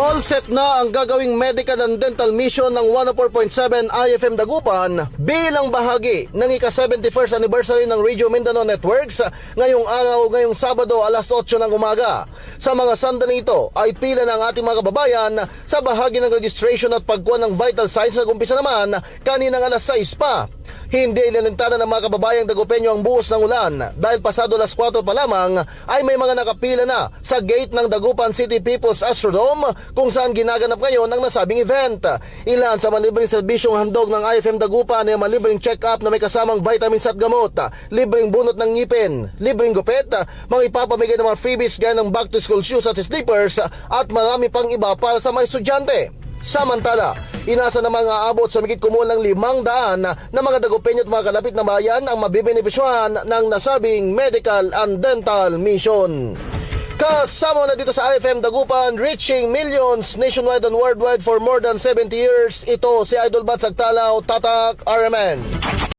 All set na ang gagawing medical and dental mission ng 104.7 IFM Dagupan bilang bahagi ng ika-71st anniversary ng Radio Mindanao Networks ngayong araw, ngayong Sabado alas 8 ng umaga. Sa mga sandaling ito ay pila ng ating mga kababayan sa bahagi ng registration at pagkuha ng vital signs na umpisa naman kaninang alas 6 pa. Hindi ilalintana ng mga kababayang Dagupenyo ang buhos ng ulan dahil pasado las 4 pa lamang ay may mga nakapila na sa gate ng Dagupan City People's Astrodome kung saan ginaganap ngayon ang nasabing event. Ilan sa malibreng serbisyong handog ng IFM Dagupan ay malibreng check-up na may kasamang vitamins at gamot, libreng bunot ng ngipin, libreng gupit, mga ipapamigay ng mga freebies gaya ng back to school shoes at slippers at marami pang iba para sa mga estudyante. Samantala, inasa na mga abot sa migit kumulang limang daan na mga dagupenyo at mga kalapit na bayan ang mabibenepisyohan ng nasabing medical and dental mission. Kasama na dito sa IFM Dagupan, reaching millions nationwide and worldwide for more than 70 years. Ito si Idol Bat Sagtalaw, Tatak RMN.